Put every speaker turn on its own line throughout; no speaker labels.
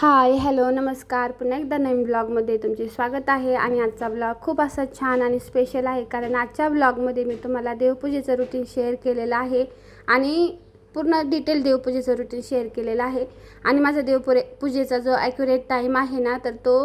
Hi hello नमस्कार. पुन्हा एकदा नवीन ब्लॉगमध्ये तुमचे स्वागत आहे. आणि आजचा ब्लॉग खूप असा छान आणि स्पेशल आहे कारण आजच्या ब्लॉगमध्ये मी तुम्हाला देवपूजेचं रुटीन शेअर केलेलं आहे. आणि पूर्ण डिटेल देवपूजेचं रुटीन शेअर केलेलं आहे. आणि माझा देवपुरे पूजेचा जो ॲक्युरेट टाईम आहे ना तर तो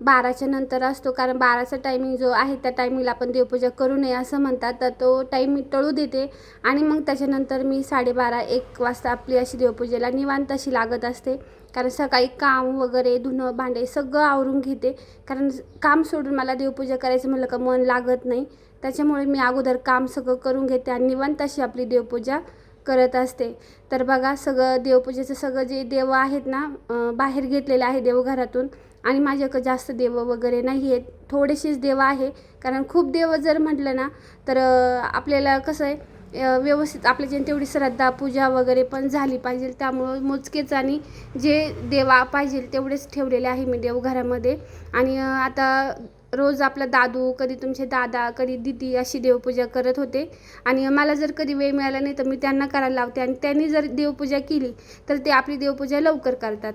बाराच्या नंतर असतो. कारण बाराचा टायमिंग जो आहे त्या टायमिंगला आपण देवपूजा करू नये असं म्हणतात. तर तो टाईम मी टळू देते. आणि मग त्याच्यानंतर मी साडेबारा एक वाजता आपली अशी देवपूजेला निवांत अशी लागत असते. कारण सकाळी काम वगैरे धुणं भांडे सगळं आवरून घेते. कारण काम सोडून मला देवपूजा करायचं म्हटलं का मन लागत नाही. त्याच्यामुळे मी अगोदर काम सगळं करून घेते आणि निवांत अशी आपली देवपूजा करत असते. तर बघा सगळं देवपूजेचं सगळं जे देव आहेत ना बाहेर घेतलेलं आहे देवघरातून आणि माझ्याकडं जास्त देव वगैरे नाही आहेत. थोडेसेच देव आहे. कारण खूप देव जर म्हटलं ना तर आपल्याला कसं आहे व्यवस्थित व्यवस्थित आपल्याच्याने तेवढी श्रद्धा पूजा वगैरे पण झाली पाहिजे. त्यामुळं मोजकेच आणि जे देवा पाहिजे तेवढेच ठेवलेले आहे मी देवघरामध्ये आणि आता रोज आपला दादू कधी तुमचे दादा कधी दिदी अशी देवपूजा करत होते. आणि मला जर कधी वेळ मिळाला नाही तर मी त्यांना करायला लावते. आणि त्यांनी जर देवपूजा केली तर ते आपली देवपूजा लवकर करतात.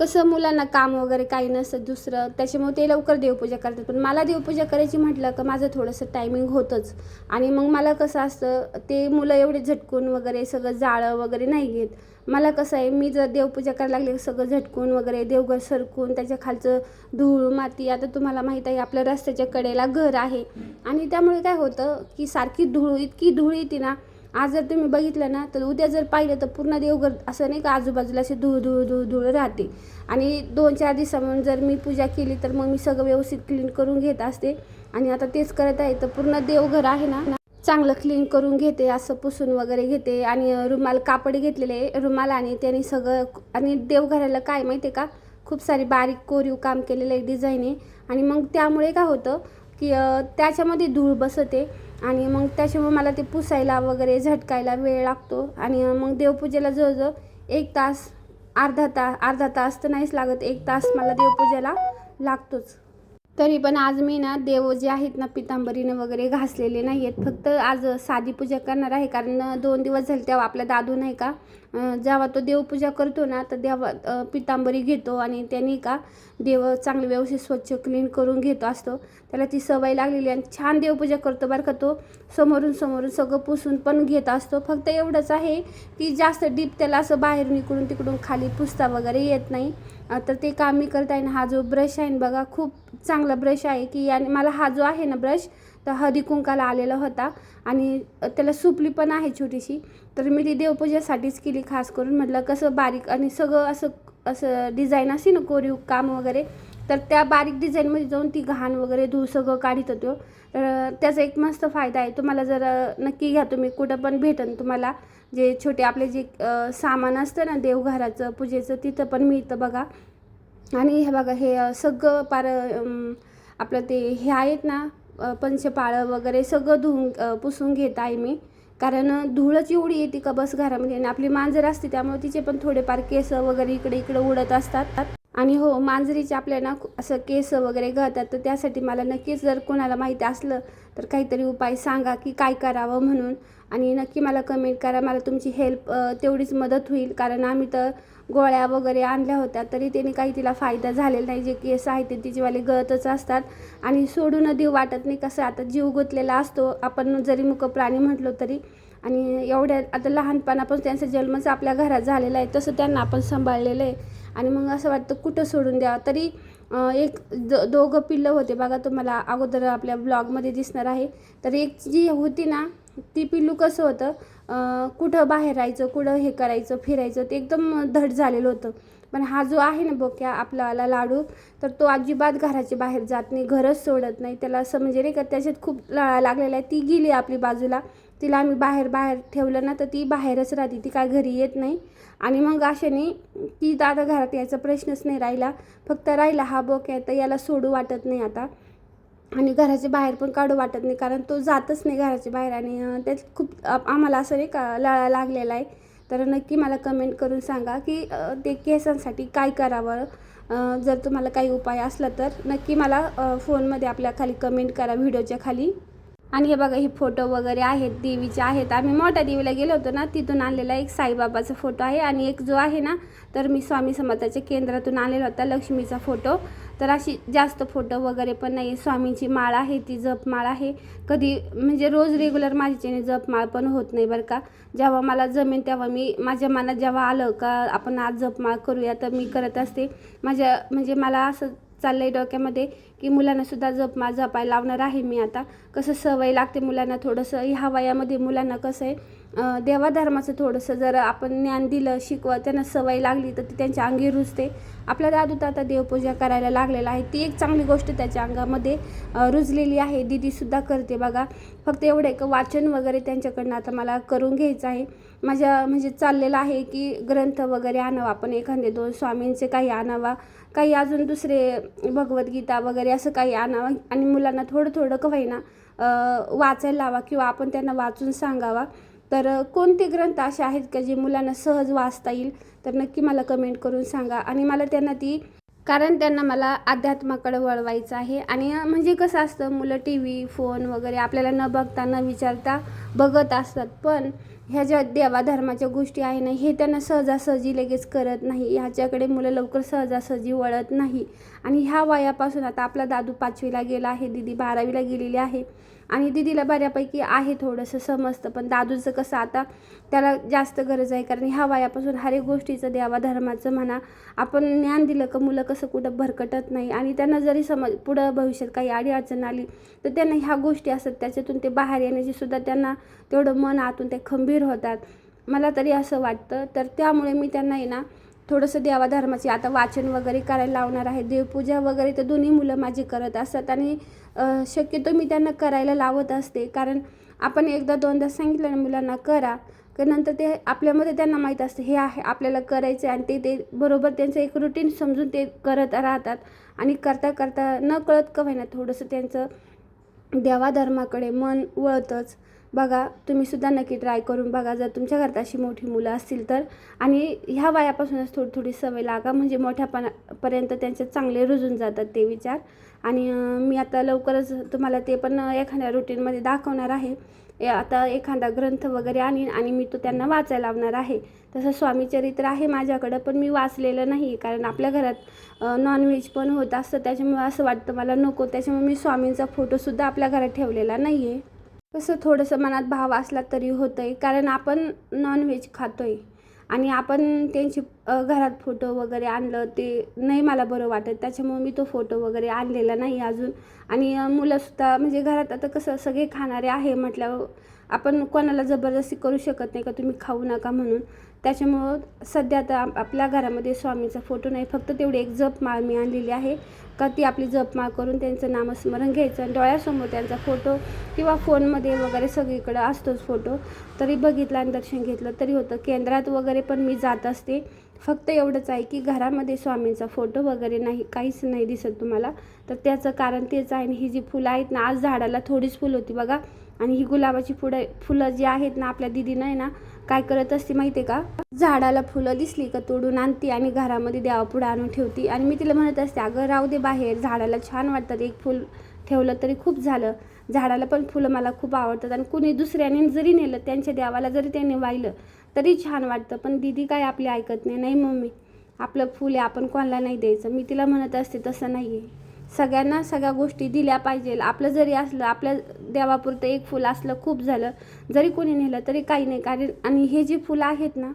कसं मुलांना काम वगैरे काही नसतं दुसरं त्याच्यामुळे ते लवकर देवपूजा करतात. पण मला देवपूजा करायची म्हटलं का माझं थोडंसं टायमिंग होतंच. आणि मग मला कसं असतं ते मुलं एवढे झटकून वगैरे सगळं जाळं वगैरे नाही घेत. मला कसं आहे मी जर देवपूजा करायला लागले सगळं झटकून वगैरे देवघर सरकून त्याच्या खालचं धूळ माती आता तुम्हाला माहीत आहे आपल्या रस्त्याच्या कडेला घर आहे. आणि त्यामुळे काय होतं की सारखी धूळ इतकी धूळ येते ना आज जर तुम्ही बघितलं ना तर उद्या जर पाहिलं तर पूर्ण देवघर असं नाही का आजूबाजूला असे धूळ धूळ धूळ धूळ राहते. आणि दोन चार दिवसामधून जर मी पूजा केली तर मग मी सगळं व्यवस्थित क्लीन करून घेत असते. आणि आता तेच करत आहे तर पूर्ण देवघर आहे ना चांगलं क्लीन करून घेते असं पुसून वगैरे घेते. आणि रुमाल कापड घेतलेले रुमाल आणि त्याने सगळं आणि देवघराला काय माहिती आहे का खूप सारी बारीक कोरीव काम केलेलं आहे डिझाईन आहे आणि मग त्यामुळे काय होतं की त्याच्यामध्ये धूळ बसते. आणि मग त्याच्यामुळे मला ते पुसायला वगैरे झटकायला वेळ लागतो. आणि मग देवपूजेला जवळजवळ एक तास अर्धा तास अर्धा तास तर नाहीच लागत एक तास मला देवपूजेला लागतोच. तरी पण आज मी ना देव जे आहेत ना पितांबरीनं वगैरे घासलेले नाही आहेत फक्त आज साधी पूजा करणार आहे कारण दोन दिवस झाले तेव्हा आपला दादू नाही का? जेव्हा तो देवपूजा करतो ना तर देवा पितांबरी घेतो आणि त्यांनी का देव चांगले व्यवस्थित स्वच्छ क्लीन करून घेतो असतो. त्याला ती सवय लागलेली आणि छान देवपूजा करतो बरं का तो. समोरून समोरून सगळं पुसून पण घेत असतो. फक्त एवढंच आहे की जास्त डीप त्याला असं बाहेर इकडून तिकडून खाली पुसता वगैरे येत नाही. तर ते काम मी करत आहे ना हा जो ब्रश आहे ना बघा खूप चांगला ब्रश आहे की याने मला हा जो आहे ना ब्रश तर हळदी कुंकाला आलेला होता. आणि त्याला सुपली पण आहे छोटीशी. तर मी ती देवपूजेसाठीच केली खास करून. म्हटलं कसं बारीक आणि सगळं असं असं डिझाईन असे ना कोरीव काम वगैरे. तर त्या बारीक डिझाईनमध्ये जाऊन ती घाण वगैरे धूळ सगळं काढत होतो. तर त्याचा एक मस्त फायदा आहे. तुम्हाला जर नक्की घ्या तुम्ही. कुठं पण भेटन तुम्हाला. जे छोटे आपले जे सामान असतं ना देवघराचं पूजेचं तिथं पण मिळतं बघा. आणि हे बघा हे सगळं पार आपलं ते हे आहेत ना पंचपाळं वगैरे सगळं धुवून पुसून घेत आहे मी. कारण धूळच एवढी येते का बस घरामध्ये? आणि आपली मांजर असते त्यामुळे तिचे पण थोडेफार केस वगैरे इकडे इकडे उडत असतात. आणि हो मांजरीचे आपल्याला ना असं केस वगैरे गळतात तर त्यासाठी मला नक्कीच जर कोणाला माहिती असलं तर काहीतरी उपाय सांगा की काय करावं म्हणून. आणि नक्की मला कमेंट करा मला तुमची हेल्प तेवढीच मदत होईल. कारण आम्ही तर गोळ्या वगैरे आणल्या होत्या तरी त्याने काही तिला फायदा झालेला नाही. जे केस आहेत ते तिचेवाले गळतच असतात. आणि सोडून देऊ वाटत नाही कसं आता जीव गुंतलेला असतो. आपण जरी मुक प्राणी म्हटलो तरी. आणि एवढ्या आता लहानपणापासून त्यांचा जन्मच आपल्या घरात झालेला आहे तसं त्यांना आपण सांभाळलेलं आहे. आणि मग असं वाटतं कुठं सोडून द्यावं? तरी एक द दोघं पिल्लं होते. बघा तुम्हाला अगोदर आपल्या ब्लॉगमध्ये दिसणार आहे. तर एक जी होती ना ती पिल्लू कसं होतं कुठं बाहेर राहायचं कुठं हे करायचं फिरायचं ते एकदम धड झालेलं होतं. पण हा जो आहे ना बोक्या आपल्याला लाडू तर तो अजिबात घराच्या बाहेर जात नाही घरच सोडत नाही. त्याला असं म्हणजे नाही का त्याच्यात खूप लळा लागलेला आहे. ती गेली आपली बाजूला तिला आम्ही बाहेर बाहेर ठेवलं ना तर ती बाहेरच राहते ती काय घरी येत नाही. आणि मग अशाने ती तर आता घरात यायचा प्रश्नच नाही राहिला. फक्त राहिला हा बोक्या तर याला सोडू वाटत नाही आता. आणि घराच्या बाहेर पण काढू वाटत नाही कारण तो जातच नाही घराच्या बाहेर आणि त्यात खूप आम्हाला असं नाही का लळा लागलेला आहे. तर नक्की मला कमेंट करून सांगा की ते केसांसाठी काय करावं? जर तुम्हाला काही उपाय असला तर नक्की मला फोनमध्ये आपल्या खाली कमेंट करा व्हिडिओच्या खाली. आणि हे बघा हे फोटो वगैरे आहेत देवीचे आहेत. आम्ही मोठ्या देवीला गेलो होतो ना तिथून आणलेला एक साईबाबाचा फोटो आहे. आणि एक जो आहे ना तर मी स्वामी समाजाच्या केंद्रातून आणलेला होता लक्ष्मीचा फोटो. तर अशी जास्त फोटो वगैरे पण नाही स्वामींची माळ आहे ती जपमाळ आहे. कधी म्हणजे रोज रेग्युलर माझ्याच्याने जपमाळ पण होत नाही बरं का. जेव्हा मला जमेन तेव्हा मी माझ्या मनात जेव्हा आलं का आपण आज जपमाळ करूया तर मी करत असते. माझ्या म्हणजे मला असं चाललं आहे डोक्यामध्ये की मुलांनासुद्धा जपमाळ जपायला लावणार आहे मी आता. कसं सवय लागते मुलांना थोडंसं. ह्या वयामध्ये मुलांना कसं आहे देवाधर्माचं थोडंसं जर आपण ज्ञान दिलं शिकवा त्यांना सवय लागली तर ती त्यांच्या अंगी रुजते. आपला दादू तर आता देवपूजा करायला लागलेला आहे. ती एक चांगली गोष्ट त्याच्या अंगामध्ये रुजलेली आहे. दीदीसुद्धा करते बघा. फक्त एवढं एक वाचन वगैरे त्यांच्याकडनं आता मला करून घ्यायचं आहे. माझ्या म्हणजे चाललेलं आहे की ग्रंथ वगैरे आणावा. आपण एखादे दोन स्वामींचे काही आणावा. काही अजून दुसरे भगवद्गीता वगैरे असं काही आणावं. आणि मुलांना थोडं थोडं का होईना वाचायला लावा किंवा आपण त्यांना वाचून सांगावा. तर कोणते ग्रंथ असे आहेत का जे मुलांना सहज वाचता येईल? तर नक्की मला कमेंट करून सांगा. आणि मला त्यांना ती कारण त्यांना मला अध्यात्माकडे वळवायचं आहे. आणि म्हणजे कसं असतं मुलं टी व्ही फोन वगैरे आपल्याला न बघता न विचारता बघत असतात. पण ह्या ज्या देवाधर्माच्या गोष्टी आहे ना हे त्यांना सहजासहजी लगेच करत नाही. ह्याच्याकडे मुलं लवकर सहजासहजी वळत नाही. आणि ह्या वयापासून आता आपला दादू पाचवीला गेला आहे दिदी बारावीला गेलेली आहे. आणि दिदीला बऱ्यापैकी आहे थोडंसं समजतं पण दादूचं कसं आता त्याला जास्त गरज आहे कारण ह्या वयापासून हर एक गोष्टीचं देवाधर्माचं म्हणा. आपण ज्ञान दिलं का मुलं कसं कुठं भरकटत नाही आणि त्यांना जरी समज पुढं भविष्यात काही अडीअडचण आली तर त्यांना ह्या गोष्टी असतात. त्याच्यातून ते बाहेर येण्याची सुद्धा त्यांना तेवढं मन आतून ते खंबीर होतात. मला तरी असं वाटतं. तर त्यामुळे मी त्यांना आहे ना थोडंसं देवाधर्माचे आता वाचन वगैरे करायला लावणार आहे देवपूजा वगैरे तर दोन्ही मुलं माझी करत असतात आणि शक्यतो मी त्यांना करायला लावत असते. कारण आपण एकदा दोनदा सांगितलं ना मुलांना करा नंतर ते आपल्यामध्ये त्यांना माहीत असतं हे आहे आपल्याला करायचं आहे आणि ते ते बरोबर त्यांचं एक रुटीन समजून ते करत राहतात. आणि करता करता न कळत का होईना थोडंसं त्यांचं देवाधर्माकडे मन वळतंच. बघा तुम्हीसुद्धा नक्की ट्राय करून बघा. जर तुमच्या घरात अशी मोठी मुलं असतील तर. आणि ह्या वयापासूनच थोडी थोडी सवय लागा. म्हणजे मोठ्यापणापर्यंत त्यांचे चांगले रुजून जातात ते विचार. आणि मी आता लवकरच तुम्हाला ते पण एखाद्या रुटीनमध्ये दाखवणार आहे. ए- आता एखादा ग्रंथ वगैरे आणीन आणि मी तो त्यांना वाचायला लावणार आहे. तसं स्वामीचरित्र आहे माझ्याकडं पण मी वाचलेलं नाही कारण आपल्या घरात नॉनव्हेज पण होत असतं. त्याच्यामुळे असं वाटतं मला नको. त्याच्यामुळे मी स्वामींचा फोटोसुद्धा आपल्या घरात ठेवलेला नाही आहे कसं थोडंसं मनात भाव असला तरी होतं आहे कारण आपण नॉनव्हेज खातो आहे आणि आपण त्यांची घरात फोटो वगैरे आणलं ते नाही मला बरं वाटत. त्याच्यामुळे मी तो फोटो वगैरे आणलेला नाही अजून. आणि मुलंसुद्धा म्हणजे घरात आता कसं सगळे खाणारे आहे म्हटल्यावर आपण कोणाला जबरदस्ती करू शकत नाही का तुम्ही खाऊ नका म्हणून. त्याच्यामुळं सध्या तर आपल्या घरामध्ये स्वामीचा फोटो नाही. फक्त तेवढी एक जपमाळ मी आणलेली आहे. का ती आपली जपमाळ करून त्यांचं नामस्मरण घ्यायचं आणि डोळ्यासमोर त्यांचा फोटो किंवा फोनमध्ये वगैरे सगळीकडं असतोच फोटो. तरी बघितला आणि दर्शन घेतलं तरी होतं. केंद्रात वगैरे पण मी जात असते. फक्त एवढंच आहे की घरामध्ये स्वामींचा फोटो वगैरे नाही काहीच नाही दिसत तुम्हाला. तर त्याचं कारण तेच आहे आणि ही जी फुलं आहेत ना आज झाडाला थोडीच फुलं होती बघा. आणि ही गुलाबाची फुलं फुलं जी आहेत ना आपल्या दिदीनं आहे ना काय करत असते माहिती आहे का? झाडाला फुलं दिसली का तोडून आणते आणि घरामध्ये देवापुढं आणून ठेवती. आणि मी तिला म्हणत असते अगं राहू दे बाहेर झाडाला छान वाटतात एक फुल ठेवलं तरी खूप झालं. झाडाला पण फुलं मला खूप आवडतात. आणि कुणी दुसऱ्याने जरी नेलं त्यांच्या देवाला जरी त्याने वाहिलं तरी छान वाटतं. पण दिदी काय आपली ऐकत नाही. नाही मम्मी आपलं फुल आहे आपण कोणाला नाही द्यायचं. मी तिला म्हणत असते तसं नाही आहे सगळ्यांना सगळ्या गोष्टी दिल्या पाहिजे. आपलं जरी असलं आपल्या देवापुरतं एक फुल असलं खूप झालं जरी कोणी नेलं तरी काही नाही. कारण आणि हे जी फुलं आहेत ना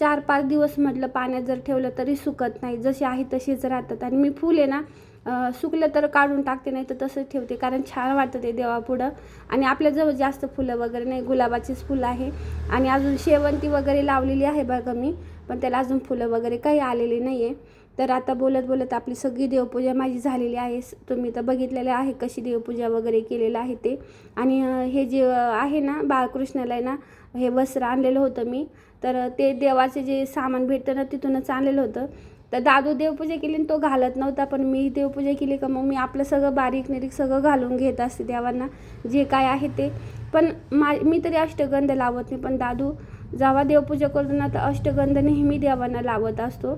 चार पाच दिवस म्हटलं पाण्यात जर ठेवलं तरी सुकत नाही. जसे आहे तसेच राहतात. आणि मी फुल आहे ना सुकलं तर काढून टाकते नाही तर तसंच ठेवते कारण छान वाटतं ते देवापुढं. आणि आपल्याजवळ जास्त फुलं वगैरे नाही गुलाबाचीच फुलं आहे. आणि अजून शेवंती वगैरे लावलेली आहे बघा मी पण त्याला अजून फुलं वगैरे काही आलेली नाही आहे तर आता बोलत बोलत आपली सगळी देवपूजा माझी झालेली आहे. तुम्ही तर बघितलेलं आहे कशी देवपूजा वगैरे केलेलं आहे ते. आणि हे जे आहे ना बाळकृष्णाला आहे ना हे वस्त्र आणलेलं होतं मी. तर ते देवाचे जे सामान भेटतं ना तिथूनच आणलेलं होतं. तर दादू देवपूजा केली आणि तो घालत नव्हता पण मी देवपूजा केली का मग मी आपलं सगळं बारीक निरीक सगळं घालून घेत असते देवांना जे काय आहे ते. पण मा मी तरी अष्टगंध लावत नाही पण दादू जेव्हा देवपूजा करतो ना तर अष्टगंध नेहमी देवांना लावत असतो.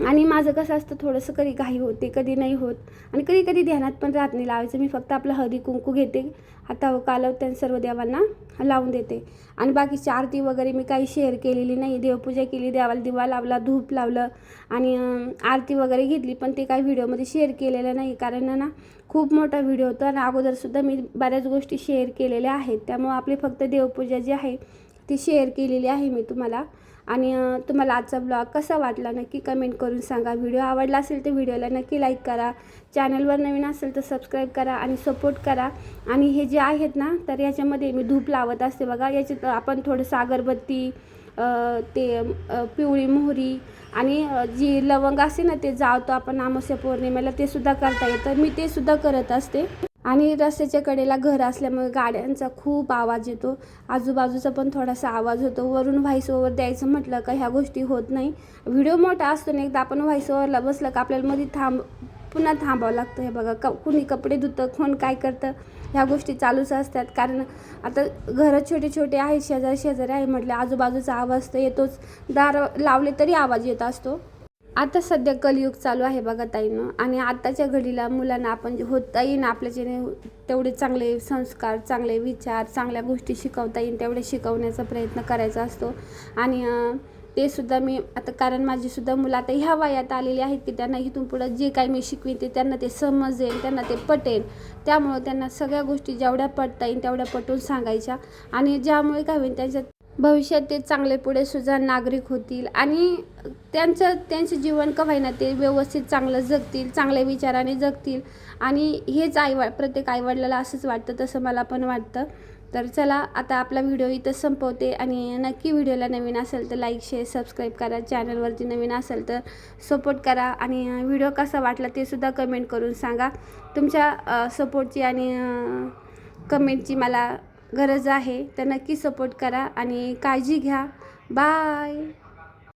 आणि माझं कसं असतं थोडंसं कधी घाई होते कधी नाही होत. आणि कधी कधी ध्यानात पण राहत नाही लावायचं. मी फक्त आपलं हळदी कुंकू घेते हातावर कालव आणि सर्व देवांना लावून देते. आणि बाकीची आरती वगैरे मी काही शेअर केलेली नाही. देवपूजा केली देवाला दिवा लावला धूप लावलं आणि आरती वगैरे घेतली पण ते काही व्हिडिओमध्ये शेअर केलेलं नाही. कारण ना खूप मोठा व्हिडिओ होता आणि अगोदरसुद्धा मी बऱ्याच गोष्टी शेअर केलेल्या आहेत. त्यामुळे आपली फक्त देवपूजा जी आहे ती शेअर केलेली आहे मी तुम्हाला. आणि तुम्हाला आजचा ब्लॉग कसा वाटला नक्की कमेंट करून सांगा. व्हिडिओ आवडला असेल तर व्हिडिओला नक्की लाईक करा. चॅनलवर नवीन असेल तर सबस्क्राईब करा आणि सपोर्ट करा. आणि हे जे आहेत ना तर याच्यामध्ये मी धूप लावत असते बघा. याच्यात आपण थोडंसं अगरबत्ती ते पिवळी मोहरी आणि जी लवंग असते ना ते जावतो आपण आमोस्या पौर्णिमेला ते सुद्धा करता येतं. मी ते सुद्धा करत असते. आणि रस्त्याच्या कडेला घर असल्यामुळे गाड्यांचा खूप आवाज येतो. आजूबाजूचा पण थोडासा आवाज होतो. वरून व्हॉइस ओव्हर द्यायचं म्हटलं का ह्या गोष्टी होत नाही. व्हिडिओ मोठा असतो ना एकदा आपण व्हॉइस ओव्हरला बसलं का आपल्याला मध्ये थांब पुन्हा थांबावं लागतं. हे बघा क कुणी कपडे धुतं कोण काय करतं ह्या गोष्टी चालूच असतात. कारण आता घरं छोटे छोटे आहेत शेजारी शेजारी आहे म्हटलं आजूबाजूचा आवाज तर येतोच. दार लावले तरी आवाज येत असतो. आता सध्या कलयुग चालू आहे बघा ताईनं. आणि आत्ताच्या घडीला मुलांना आपण जे होता येईन आपल्याच्याने तेवढे चांगले संस्कार चांगले विचार चांगल्या गोष्टी शिकवता येईन तेवढे शिकवण्याचा प्रयत्न करायचा असतो. आणि ते सुद्धा मी आता कारण माझी सुद्धा मुलं आता ह्या वयात आलेली आहेत की त्यांना इथून पुढं जे काही मी शिकवीन ते त्यांना ते समजेल त्यांना ते पटेल त्यामुळं त्यांना सगळ्या गोष्टी जेवढ्या पटता येईल तेवढ्या पटवून सांगायच्या. आणि ज्यामुळे काय होईल त्यांच्यात भविष्यात ते चांगले पुढे सुद्धा नागरिक होतील आणि त्यांचं त्यांचं जीवन का होईना ते व्यवस्थित चांगलं जगतील चांगल्या विचाराने जगतील. आणि हेच आईवड प्रत्येक आईवडिलाला असंच वाटतं तसं मला पण वाटतं. तर चला आता आपला व्हिडिओ इथं संपवते आणि नक्की व्हिडिओला नवीन असेल तर लाईक शेअर सबस्क्राईब करा. चॅनलवरती नवीन असेल तर सपोर्ट करा. आणि व्हिडिओ कसा वाटला ते सुद्धा कमेंट करून सांगा. तुमच्या सपोर्टची आणि कमेंटची मला गरज आहे तर नक्की सपोर्ट करा आणि काळजी घ्या. बाय